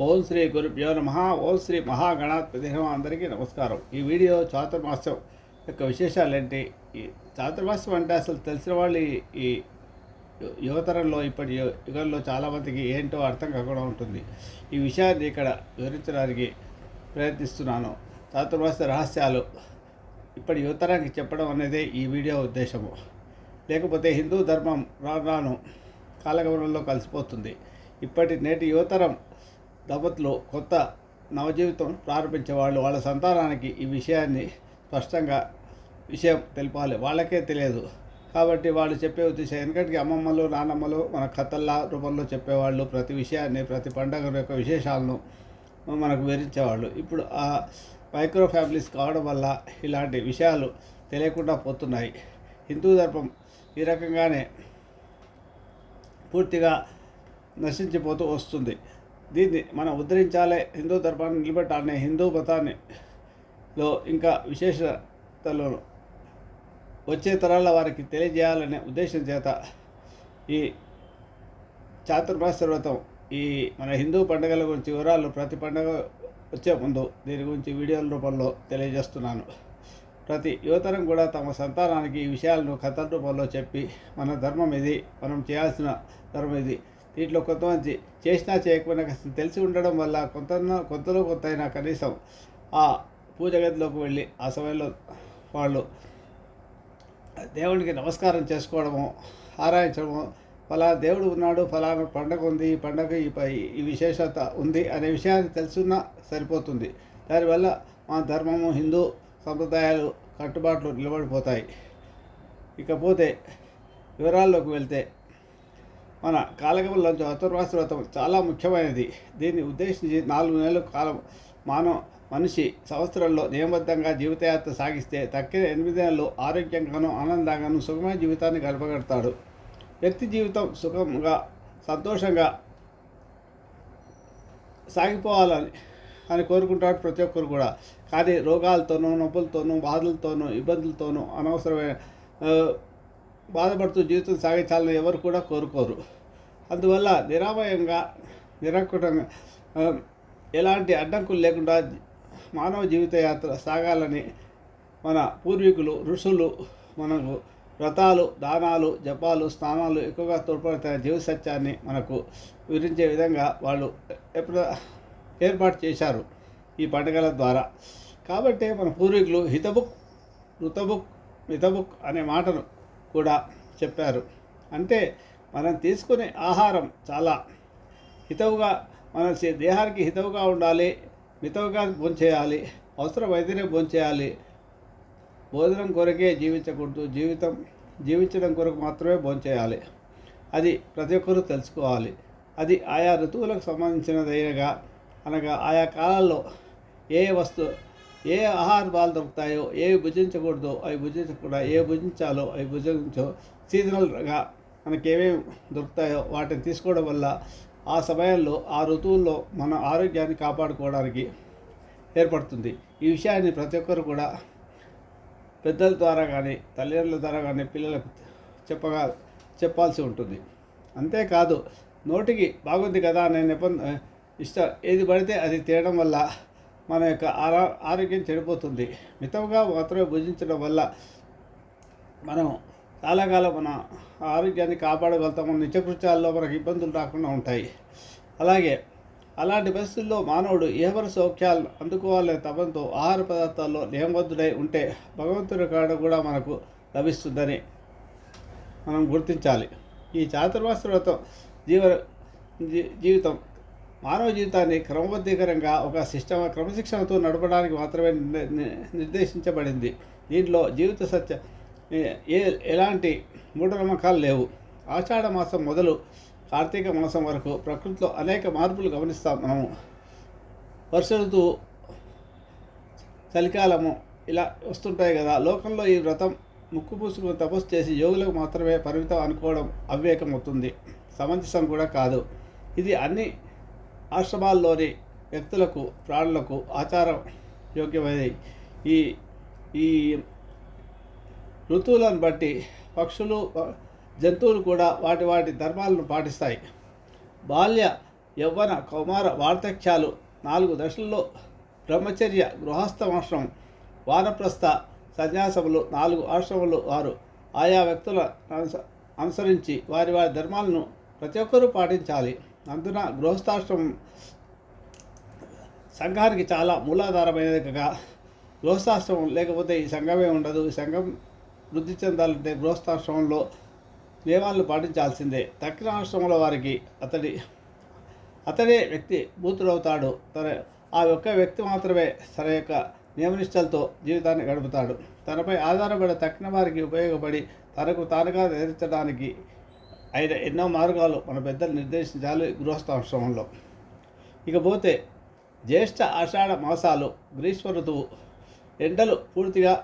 ఓం శ్రీ గురుభ్యో నమ. ఓం శ్రీ మహాగణాధిపతి అందరికీ నమస్కారం. ఈ వీడియో చాతుర్మాసం యొక్క విశేషాలు ఏంటి ఈ చాతుర్మాసం అంటే అసలు తెలిసిన వాళ్ళు ఈ- యువతరంలో ఇప్పటి యు- యుగంలో చాలామందికి ఏంటో అర్థం కాకుండా ఉంటుంది. ఈ విషయాన్ని ఇక్కడ వివరించడానికి ప్రయత్నిస్తున్నాను. చాతుర్మాస రహస్యాలు ఇప్పటి యువతరానికి చెప్పడం అనేది ఈ వీడియో ఉద్దేశము. లేకపోతే హిందూ ధర్మం రాను రాను కాలగమనంలో కలిసిపోతుంది. ఇప్పటి నేటి యువతరం దంపతులు కొత్త నవజీవితం ప్రారంభించే వాళ్ళు వాళ్ళ సంతానానికి ఈ విషయాన్ని స్పష్టంగా విషయం తెలిపాలి. వాళ్ళకే తెలియదు. కాబట్టి వాళ్ళు చెప్పే ఉద్దేశం ఎందుకంటే అమ్మమ్మలు నాన్నమ్మలు మన కథల్లా రూపంలో చెప్పేవాళ్ళు ప్రతి విషయాన్ని ప్రతి పండుగ యొక్క విశేషాలను మనకు వివరించేవాళ్ళు. ఇప్పుడు ఆ మైక్రో ఫ్యామిలీస్ కావడం వల్ల ఇలాంటి విషయాలు తెలియకుండా పోతున్నాయి. హిందూ ధర్మం ఈ రకంగానే పూర్తిగా నశించిపోతూ వస్తుంది. దీన్ని మనం ఉద్ధరించాలి హిందూ ధర్మాన్ని నిలబెట్టాలని హిందూ మతాన్ని లో ఇంకా విశేషతలు వచ్చే తరాల వారికి తెలియజేయాలనే ఉద్దేశం చేత ఈ చాతుర్మాస వ్రతం ఈ మన హిందూ పండుగల గురించి వివరాలు ప్రతి పండుగ వచ్చే ముందు దీని గురించి వీడియోల రూపంలో తెలియజేస్తున్నాను. ప్రతి యువతరం కూడా తమ సంతానానికి ఈ విషయాలను కథల రూపంలో చెప్పి మన ధర్మం ఇది మనం చేయాల్సిన ధర్మం ఇది దీంట్లో కొంతమంది చేసినా చేయకపోయినా తెలిసి ఉండడం వల్ల కొంత కొంతలో కొంత అయినా కనీసం ఆ పూజ గదిలోకి వెళ్ళి ఆ సమయంలో వాళ్ళు దేవునికి నమస్కారం చేసుకోవడము ఆరాయించడము ఫలా దేవుడు ఉన్నాడు ఫలానా పండగ ఉంది ఈ పండగ ఈ ఈ విశేషత ఉంది అనే విషయాన్ని తెలుసున్నా సరిపోతుంది. దానివల్ల మా ధర్మము హిందూ సంప్రదాయాలు కట్టుబాట్లు నిలబడిపోతాయి. ఇకపోతే వివరాల్లోకి వెళ్తే మన కాలగమనంలో చతుర్మాస వ్రతం చాలా ముఖ్యమైనది. దీన్ని ఉద్దేశించి నాలుగు నెలల కాలం మానవ మనిషి సంవత్సరంలో నియమబద్ధంగా జీవితయాత్ర సాగిస్తే తక్కిన ఎనిమిది నెలలు ఆరోగ్యంగాను ఆనందంగాను సుఖమైన జీవితాన్ని గడపగడతాడు. వ్యక్తి జీవితం సుఖంగా సంతోషంగా సాగిపోవాలని అని కోరుకుంటాడు ప్రతి ఒక్కరు కూడా. కానీ రోగాలతోనూ నొప్పులతోనూ బాధలతోనూ ఇబ్బందులతోనూ అనవసరమైన బాధపడుతూ జీవితం సాగించాలని ఎవరు కూడా కోరుకోరు. అందువల్ల నిరామయంగా నిరంకుటంగా ఎలాంటి అడ్డంకులు లేకుండా మానవ జీవిత యాత్ర సాగాలని మన పూర్వీకులు ఋషులు మనకు వ్రతాలు దానాలు జపాలు స్నానాలు ఎక్కువగా తోడ్పడుతున్న జీవ సత్యాన్ని మనకు వివరించే విధంగా వాళ్ళు ఎప్పుడు ఏర్పాటు చేశారు ఈ పండుగల ద్వారా. కాబట్టి మన పూర్వీకులు హితబుక్ ఋతబుక్ మితబుక్ అనే మాటను కూడా చెప్పారు. అంటే మనం తీసుకునే ఆహారం చాలా హితవుగా మన దేహానికి హితవుగా ఉండాలి మితవుగా భోంచేయాలి అవసరమైతేనే భోంచేయాలి భోజనం కొరకే జీవించకూడదు జీవితం జీవించడం కొరకు మాత్రమే భోంచేయాలి అది ప్రతి ఒక్కరూ తెలుసుకోవాలి. అది ఆయా ఋతువులకు సంబంధించినదైనగా అనగా ఆయా కాలాల్లో ఏ వస్తు ఏ ఆహార బాలు దొరుకుతాయో ఏవి భుజించకూడదో అవి భుజించకుండా ఏ భుజించాలో అవి భుజించో సీజనల్గా మనకి ఏమేమి దొరుకుతాయో వాటిని తీసుకోవడం వల్ల ఆ సమయంలో ఆ ఋతువుల్లో మన ఆరోగ్యాన్ని కాపాడుకోవడానికి ఏర్పడుతుంది. ఈ విషయాన్ని ప్రతి ఒక్కరు కూడా పెద్దల ద్వారా కానీ తల్లిదండ్రుల ద్వారా కానీ పిల్లలకు చెప్పగా చెప్పాల్సి ఉంటుంది. అంతేకాదు నోటికి బాగుంది కదా అనే నిబంధన ఇష్ట ఏది పడితే అది తినడం వల్ల మన యొక్క ఆరో ఆరోగ్యం చెడిపోతుంది. మితముగా మాత్రమే భుజించడం వల్ల మనం చాలా కాలం మన ఆరోగ్యాన్ని కాపాడగలుగుతాము నిత్యకృత్యాల్లో మనకు ఇబ్బందులు రాకుండా ఉంటాయి. అలాగే అలాంటి పరిస్థితుల్లో మానవుడు ఏవర సౌఖ్యాలను అందుకోవాలనే తపంతో ఆహార పదార్థాల్లో నియమబద్ధుడై ఉంటే భగవంతుడి కాడ కూడా మనకు లభిస్తుందని మనం గుర్తించాలి. ఈ చాతుర్మాస వ్రతం జీవ జీ- జీవితం మానవ జీవితాన్ని క్రమబద్ధీకరంగా ఒక సిస్టమ్ క్రమశిక్షణతో నడపడానికి మాత్రమే నిర్దేశించబడింది. దీంట్లో జీవిత సత్య ఏ- ఎలాంటి మూఢనమ్మకాలు లేవు. ఆషాఢ మాసం మొదలు కార్తీక మాసం వరకు ప్రకృతిలో అనేక మార్పులు గమనిస్తాం మనము. వర్ష ఋతువు చలికాలము ఇలా వస్తుంటాయి కదా. లోకంలో ఈ వ్రతం ముక్కు పూసుకుని తపస్సు చేసి యోగులకు మాత్రమే పరిమితం అనుకోవడం అవివేకమవుతుంది. సమంజసం కూడా కాదు. ఇది అన్ని ఆశ్రమాల్లోని వ్యక్తులకు ప్రాణులకు ఆచారం యోగ్యమైనది ఈ ఈ ఋతువులను బట్టి పక్షులు జంతువులు కూడా వాటి వాటి ధర్మాలను పాటిస్తాయి. బాల్య యవ్వన కౌమార వార్ధక్యాలు నాలుగు దశల్లో బ్రహ్మచర్య గృహస్థమాశ్రమం వానప్రస్థ సన్యాసములు నాలుగు ఆశ్రమాలు వారు ఆయా వ్యక్తుల అనుస- అనుసరించి వారి వారి ధర్మాలను ప్రతి ఒక్కరూ పాటించాలి. అందున గృహస్థాశ్రమం సంఘానికి చాలా మూలాధారమైనది గృహస్థాశ్రమం లేకపోతే ఈ సంఘమే ఉండదు. ఈ సంఘం వృద్ధి చెందాలంటే గృహస్థాశ్రమంలో నియమాలను పాటించాల్సిందే. తక్కిన ఆశ్రమంలో వారికి అతడి అతడే వ్యక్తి బూతుడవుతాడు తన ఆ ఒక్క వ్యక్తి మాత్రమే తన యొక్క నియమనిష్టలతో జీవితాన్ని గడుపుతాడు. తనపై ఆధారపడి తక్కిన వారికి ఉపయోగపడి తనకు తానుగా నేర్చడానికి అయిన ఎన్నో మార్గాలు మన పెద్దలు నిర్దేశించాలి గృహస్థాశ్రమంలో. ఇకపోతే జ్యేష్ఠ ఆషాఢ మాసాలు గ్రీష్మ ఋతువు ఎండలు పూర్తిగా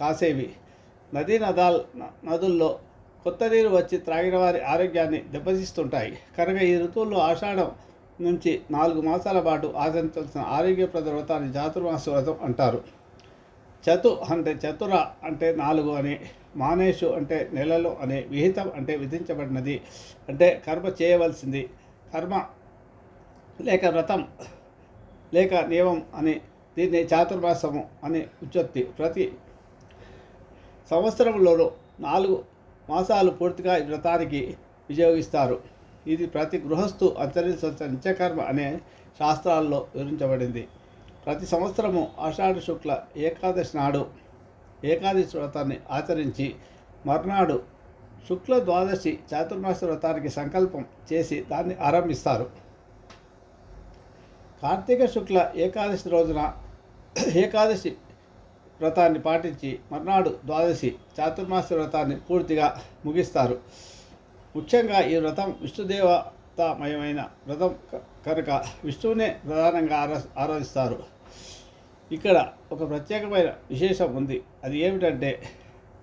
కాసేవి. నదీ నదాల్ నదుల్లో కొత్త నీరు వచ్చి త్రాగిన వారి ఆరోగ్యాన్ని దెబ్బతీస్తుంటాయి. కనుక ఈ ఋతువుల్లో ఆషాఢం నుంచి నాలుగు మాసాల పాటు ఆచరించాల్సిన ఆరోగ్యప్రద వ్రతాన్ని చాతుర్మాస వ్రతం అంటారు. చతు అంటే చతుర అంటే నాలుగు అని మానేషు అంటే నెలలు అనే విహితం అంటే విధించబడినది అంటే కర్మ చేయవలసింది. కర్మ లేక వ్రతం లేక నియమం అని దీన్ని చాతుర్మాసము అని ఉచ్చుత్తి. ప్రతి సంవత్సరంలోనూ నాలుగు మాసాలు పూర్తిగా ఈ వ్రతానికి వినియోగిస్తారు. ఇది ప్రతి గృహస్థు ఆచరించాల్సిన నిత్యకర్మ అనే శాస్త్రాల్లో వివరించబడింది. ప్రతి సంవత్సరము ఆషాఢ శుక్ల ఏకాదశి నాడు ఏకాదశి వ్రతాన్ని ఆచరించి మర్నాడు శుక్ల ద్వాదశి చాతుర్మాస వ్రతానికి సంకల్పం చేసి దాన్ని ఆరంభిస్తారు. కార్తీక శుక్ల ఏకాదశి రోజున ఏకాదశి వ్రతాన్ని పాటించి మర్నాడు ద్వాదశి చాతుర్మాస వ్రతాన్ని పూర్తిగా ముగిస్తారు. ముఖ్యంగా ఈ వ్రతం విష్ణుదేవతామయమైన వ్రతం కనుక విష్ణువునే ప్రధానంగా ఆరా ఆరాధిస్తారు. ఇక్కడ ఒక ప్రత్యేకమైన విశేషం ఉంది. అది ఏమిటంటే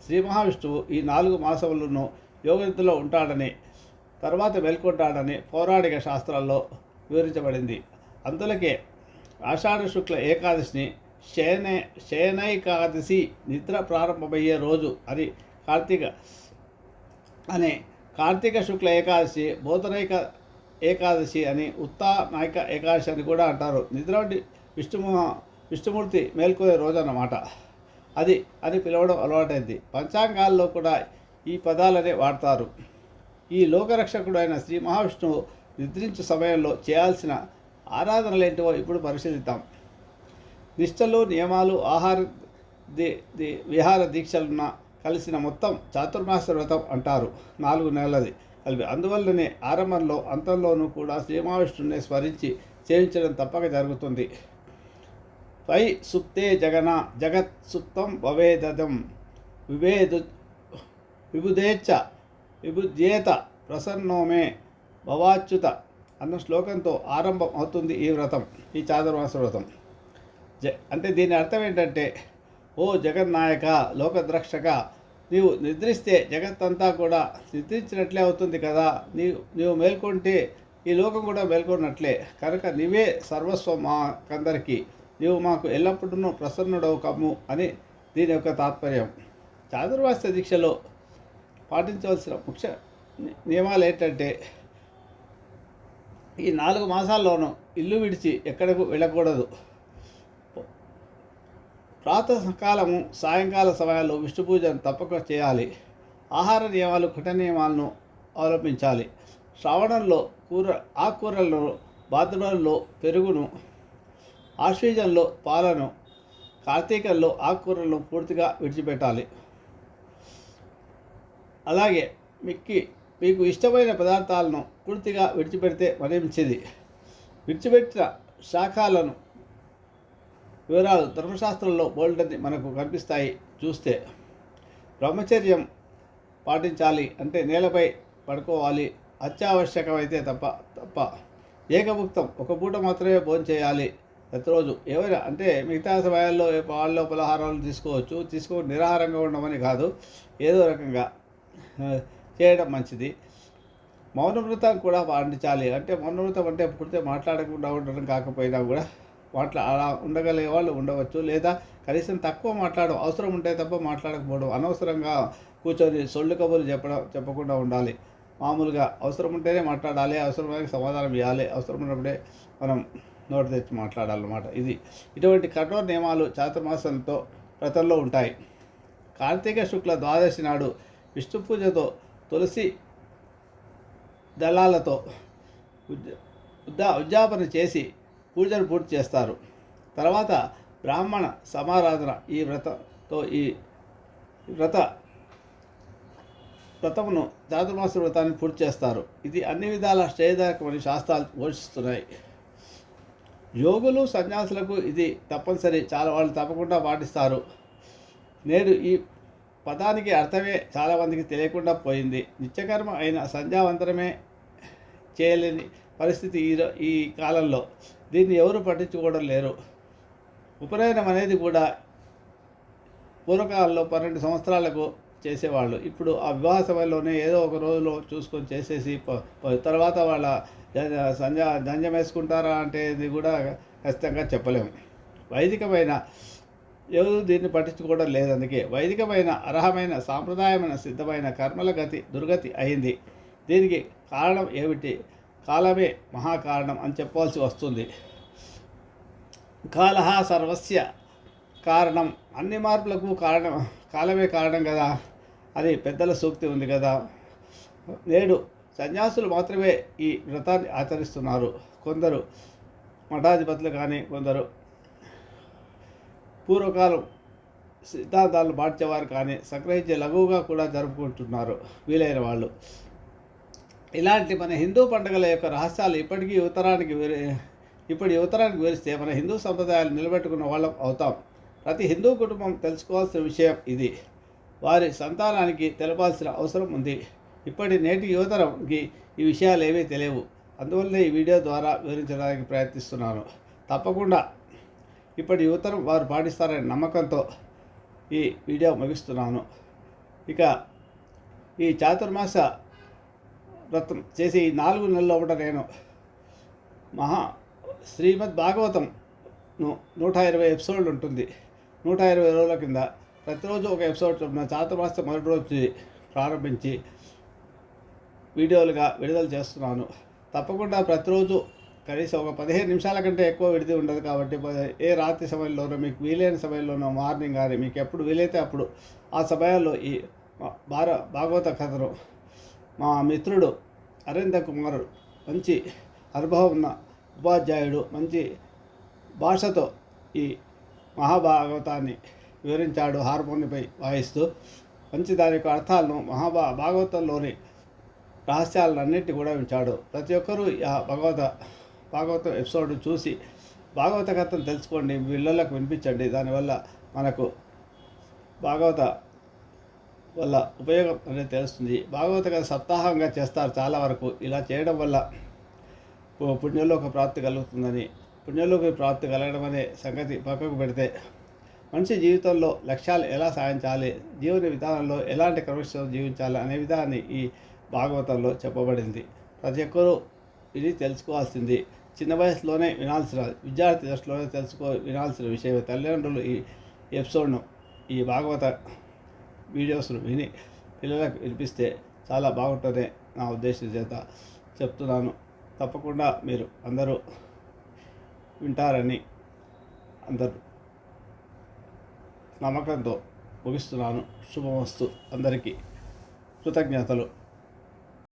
శ్రీ మహావిష్ణువు ఈ నాలుగు మాసములను యోగనిధిలో ఉంటాడని తర్వాత మేల్కొంటాడని పౌరాణిక శాస్త్రాల్లో వివరించబడింది. అందులకే ఆషాఢ శుక్ల ఏకాదశిని శయనే శయనైకాదశి నిద్ర ప్రారంభమయ్యే రోజు అని కార్తీక అనే కార్తీక శుక్ల ఏకాదశి బోధనైక ఏకాదశి అని ఉత్తానాయక ఏకాదశి అని కూడా అంటారు. నిద్ర వంటి విష్ణుము విష్ణుమూర్తి మేల్కొనే రోజు అన్నమాట అది అని పిలవడం అలవాటైంది. పంచాంగాల్లో కూడా ఈ పదాలనే వాడతారు. ఈ లోకరక్షకుడు అయిన శ్రీ మహావిష్ణువు నిద్రించు సమయంలో చేయాల్సిన ఆరాధనలు ఏంటివో ఇప్పుడు పరిశీలిద్దాం. నిష్టలు నియమాలు ఆహార ది ది విహార దీక్షలున్న కలిసిన మొత్తం చాతుర్మాస వ్రతం అంటారు. నాలుగు నెలలది కలిపి. అందువల్లనే ఆరంభంలో అంతంలోనూ కూడా శ్రీమహావిష్ణుని స్మరించి చేయించడం తప్పక జరుగుతుంది. పై సుప్తే జగన జగత్ సుప్తం భవేదం విభేదు విభుదేచ్ఛ విభుద్యేత ప్రసన్నోమే భవాచ్యుత అన్న శ్లోకంతో ఆరంభం అవుతుంది ఈ వ్రతం ఈ చాతుర్మాస వ్రతం. జ అంటే దీని అర్థం ఏంటంటే ఓ జగన్నాయక లోకద్రక్షక నీవు నిద్రిస్తే జగత్తంతా కూడా నిద్రించినట్లే అవుతుంది కదా. నీవు నీవు మేల్కొంటే ఈ లోకం కూడా మేల్కొన్నట్లే. కనుక నీవే సర్వస్వం మాకందరికీ నీవు మాకు ఎల్లప్పుడూ ప్రసన్నుడవు కమ్ము అని దీని యొక్క తాత్పర్యం. చాతుర్వాస్య దీక్షలో పాటించవలసిన ముఖ్య నియమాలు ఏంటంటే ఈ నాలుగు మాసాల్లోనూ ఇల్లు విడిచి ఎక్కడకు వెళ్ళకూడదు. ప్రాతకాలము సాయంకాల సమయాల్లో విష్ణు పూజను తప్పక చేయాలి. ఆహార నియమాలు కఠిన నియమాలను అవలంబించాలి శ్రావణంలో కూర ఆకుకూరలను భాద్రపదంలో పెరుగును ఆశ్వీజంలో పాలను కార్తీకంలో ఆకుకూరలను పూర్తిగా విడిచిపెట్టాలి. అలాగే మిక్కి మీకు ఇష్టమైన పదార్థాలను పూర్తిగా విడిచిపెడితే మరీ మంచిది విడిచిపెట్టిన శాఖలను వివరాలు ధర్మశాస్త్రంలో బోల్డని మనకు కనిపిస్తాయి. చూస్తే బ్రహ్మచర్యం పాటించాలి అంటే నేలపై పడుకోవాలి. అత్యావశ్యకమైతే తప్ప తప్ప ఏకముక్తం ఒక పూట మాత్రమే భోజనం చేయాలి. ప్రతిరోజు ఏమైనా అంటే మిగతా సమయాల్లో పాల్లో పలహారాలు తీసుకోవచ్చు. తీసుకో నిరాహారంగా ఉండమని కాదు ఏదో రకంగా చేయడం మంచిది. మౌనవ్రతం కూడా పాటించాలి. అంటే మౌనవ్రతం అంటే పుడితే మాట్లాడకుండా ఉండడం కాకపోయినా కూడా మాట్లా అలా ఉండగలిగే వాళ్ళు ఉండవచ్చు. లేదా కనీసం తక్కువ మాట్లాడడం అవసరం ఉంటే తప్ప మాట్లాడకపోవడం అనవసరంగా కూర్చొని సొల్లు కబుర్లు చెప్పడం చెప్పకుండా ఉండాలి. మామూలుగా అవసరం ఉంటేనే మాట్లాడాలి అవసరమైన సమాధానం ఇవ్వాలి. అవసరం ఉన్నప్పుడే మనం నోటి తెచ్చి మాట్లాడాలన్నమాట. ఇది ఇటువంటి కఠోర నియమాలు చాతుర్మాసంతో వ్రతంలో ఉంటాయి. కార్తీక శుక్ల ద్వాదశి నాడు విష్ణు పూజతో తులసి దళాలతో ఉద్య- ఉద్దా ఉద్యాపన చేసి పూజలు పూర్తి చేస్తారు. తర్వాత బ్రాహ్మణ సమారాధన ఈ వ్రతతో ఈ వ్రత వ్రతమును చాతుర్మాస వ్రతాన్ని పూర్తి చేస్తారు. ఇది అన్ని విధాల శ్రేయదాయకమని శాస్త్రాలు ఘోషిస్తున్నాయి యోగులు సన్యాసులకు ఇది తప్పనిసరి. చాలా వాళ్ళు తప్పకుండా పాటిస్తారు. నేడు ఈ పదానికి అర్థమే చాలామందికి తెలియకుండా పోయింది. నిత్యకర్మ అయిన సంధ్యావంతరమే చేయలేని పరిస్థితి ఈ ఈ కాలంలో. దీన్ని ఎవరు పట్టించుకోవడం లేరు. ఉపనయనం అనేది కూడా పూర్వకాలంలో పన్నెండు సంవత్సరాలకు చేసేవాళ్ళు. ఇప్పుడు ఆ వివాహ సమయంలోనే ఏదో ఒక రోజులో చూసుకొని చేసేసి తర్వాత వాళ్ళ సంజ జంజం వేసుకుంటారా అంటే ఇది కూడా ఖచ్చితంగా చెప్పలేము. వైదికమైన ఎవరు దీన్ని పట్టించుకోవడం లేదు అందుకే. వైదికమైన అర్హమైన సాంప్రదాయమైన సిద్ధమైన కర్మల గతి దుర్గతి అయింది. దీనికి కారణం ఏమిటి? కాలమే మహాకారణం అని చెప్పవలసి వస్తుంది. కాల సర్వస్య కారణం. అన్ని మార్పులకు కారణం కాలమే కారణం కదా. అని పెద్దల సూక్తి ఉంది కదా. నేడు సన్యాసులు మాత్రమే ఈ వ్రతాన్ని ఆచరిస్తున్నారు. కొందరు మఠాధిపతులు కానీ కొందరు పూర్వకాలం సిద్ధాంతాలను మార్చేవారు కానీ సంగ్రహించే లఘువుగా కూడా జరుపుకుంటున్నారు. వీలైన వాళ్ళు. ఇలాంటి మన హిందూ పండుగల యొక్క రహస్యాలు ఇప్పటికీ యువతరానికి ఇప్పుడు యువతరానికి వివరిస్తే మన హిందూ సంప్రదాయాలు నిలబెట్టుకున్న వాళ్ళం అవుతాం. ప్రతి హిందూ కుటుంబం తెలుసుకోవాల్సిన విషయం ఇది. వారి సంతానానికి తెలపాల్సిన అవసరం ఉంది. ఇప్పటి నేటి యువతరంకి ఈ విషయాలు ఏవీ తెలియవు. అందువల్లనే ఈ వీడియో ద్వారా వివరించడానికి ప్రయత్నిస్తున్నాను. తప్పకుండా ఇప్పటి యువతరం వారు పాటిస్తారనే నమ్మకంతో ఈ వీడియో ముగిస్తున్నాను. ఇక ఈ చాతుర్మాస వ్రతం చేసి ఈ నాలుగు నెలల్లో కూడా నేను మహా శ్రీమద్ భాగవతంను నూట ఇరవై ఎపిసోడ్లు ఉంటుంది. నూట ఇరవై రోజుల కింద ప్రతిరోజు ఒక ఎపిసోడ్ చొప్పున చాతుర్మాస మొదటి రోజు ప్రారంభించి వీడియోలుగా విడుదల చేస్తున్నాను. తప్పకుండా ప్రతిరోజు కనీసం ఒక పదిహేను నిమిషాల కంటే ఎక్కువ విడిది ఉండదు కాబట్టి ఏ రాత్రి సమయంలోనో మీకు వీలైన సమయంలోనో మార్నింగ్ కానీ మీకు ఎప్పుడు వీలైతే అప్పుడు ఆ సమయాల్లో ఈ భార భాగవత కథను మా మిత్రుడు అరవింద కుమార్ మంచి అనుభవం ఉన్న ఉపాధ్యాయుడు మంచి భాషతో ఈ మహాభాగవతాన్ని వివరించాడు హార్మోనిపై వాయిస్తూ. మంచి దాని యొక్క అర్థాలను మహాభా భాగవతంలోని రహస్యాలన్నింటినీ కూడా ఉంచాడు ప్రతి ఒక్కరూ ఆ భగవత భాగవత ఎపిసోడ్ చూసి భాగవత కథను తెలుసుకోండి మీ పిల్లలకు వినిపించండి. దానివల్ల మనకు భాగవత వల్ల ఉపయోగం అనేది తెలుస్తుంది. భాగవత కథ సప్తాహంగా చేస్తారు చాలా వరకు. ఇలా చేయడం వల్ల పుణ్యలోక ప్రాప్తి కలుగుతుందని పుణ్యలోక ప్రాప్తి కలగడం అనే సంగతి పక్కకు పెడితే మనిషి జీవితంలో లక్ష్యాలు ఎలా సాధించాలి జీవన విధానంలో ఎలాంటి క్రమశిక్షణ జీవించాలి అనే విధానాన్ని ఈ భాగవతంలో చెప్పబడింది. ప్రతి ఒక్కరూ ఇది తెలుసుకోవాల్సింది. చిన్న వయసులోనే వినాల్సిన విద్యార్థి దశలోనే తెలుసుకో వినాల్సిన విషయం తల్లిదండ్రులు ఈ ఎపిసోడ్ను ఈ భాగవత వీడియోస్ను విని పిల్లలకు వినిపిస్తే చాలా బాగుంటుందని నా ఉద్దేశం చేత చెప్తున్నాను. తప్పకుండా మీరు అందరూ వింటారని అందరూ నమ్మకంతో ముగిస్తున్నాను. శుభమస్తు. అందరికీ కృతజ్ఞతలు.